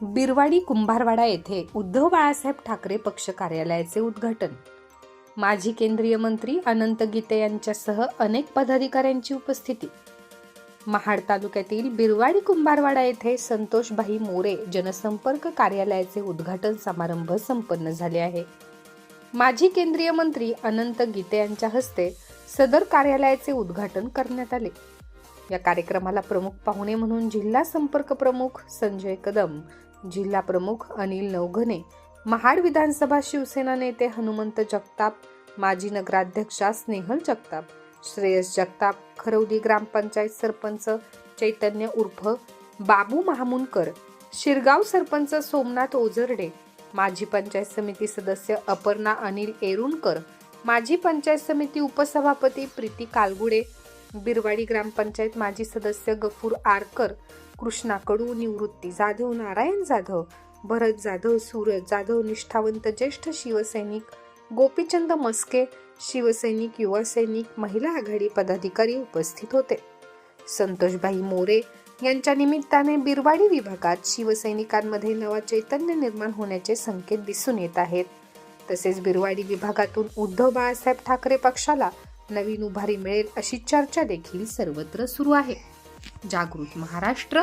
बिरवाडी कुंभारवाडा येथे उद्धव बाळासाहेब ठाकरे पक्ष कार्यालयाचे उद्घाटन. माजी केंद्रीय मंत्री अनंत गीते यांच्यासह अनेक पदाधिकाऱ्यांची उपस्थिती. महाड तालुक्यातील बिरवाडी कुंभारवाडा येथे संतोषभाई मोरे जनसंपर्क कार्यालयाचे उद्घाटन समारंभ संपन्न झाले आहे. माजी केंद्रीय मंत्री अनंत गीते यांच्या हस्ते सदर कार्यालयाचे उद्घाटन करण्यात आले. या कार्यक्रमाला प्रमुख पाहुणे म्हणून जिल्हा संपर्क प्रमुख संजय कदम जिल्हा प्रमुख अनिल नवघने महाड विधानसभा शिवसेना नेते हनुमंत जगताप माजी नगराध्यक्षा स्नेहल जगताप श्रेयस जगताप खरवली ग्रामपंचायत सरपंच चैतन्य उर्फ बाबू महामुनकर शिरगाव सरपंच सोमनाथ ओझरडे माजी पंचायत समिती सदस्य अपर्णा अनिल एरुणकर माजी पंचायत समिती उपसभापती प्रीती कालगुडे बिरवाडी ग्रामपंचायत माजी सदस्य गफूर आरकर कृष्णा कडू निवृत्ती जाधव नारायण जाधव भरत जाधव सूरज जाधव निष्ठावंत ज्येष्ठ शिवसैनिक गोपीचंद मस्के शिवसैनिक युवा सैनिक महिला आघाडी पदाधिकारी उपस्थित होते. संतोषभाई मोरे यांच्या निमित्ताने बिरवाडी विभागात शिवसैनिकांमध्ये नवा चैतन्य निर्माण होण्याचे संकेत दिसून येत आहेत. तसेच बिरवाडी विभागातून उद्धव बाळासाहेब ठाकरे पक्षाला नवीन उभारी मिळेल अशी चर्चा देखील सर्वत्र सुरू आहे. जागृत महाराष्ट्र